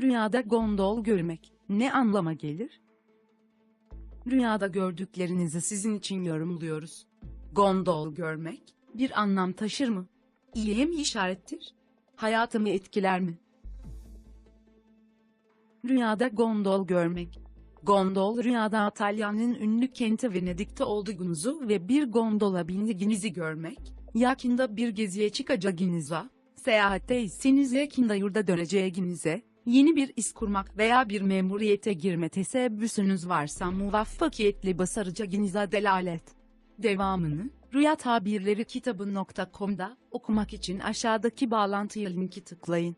Rüyada gondol görmek ne anlama gelir? Rüyada gördüklerinizi sizin için yorumluyoruz. Gondol görmek bir anlam taşır mı? İyiye mi işarettir? Hayatımı etkiler mi? Rüyada gondol görmek. Gondol rüyada İtalya'nın ünlü kenti Venedik'te olduğunuzu ve bir gondola bindiğinizi görmek, yakında bir geziye çıkacağınıza, seyahatteyseniz yakında yurda döneceğinize, yeni bir iş kurmak veya bir memuriyete girme tesebbüsünüz varsa muvaffakiyetli basaracağınıza delalet. Devamını, Rüya Tabirleri kitabı.com'da okumak için aşağıdaki bağlantıya linki tıklayın.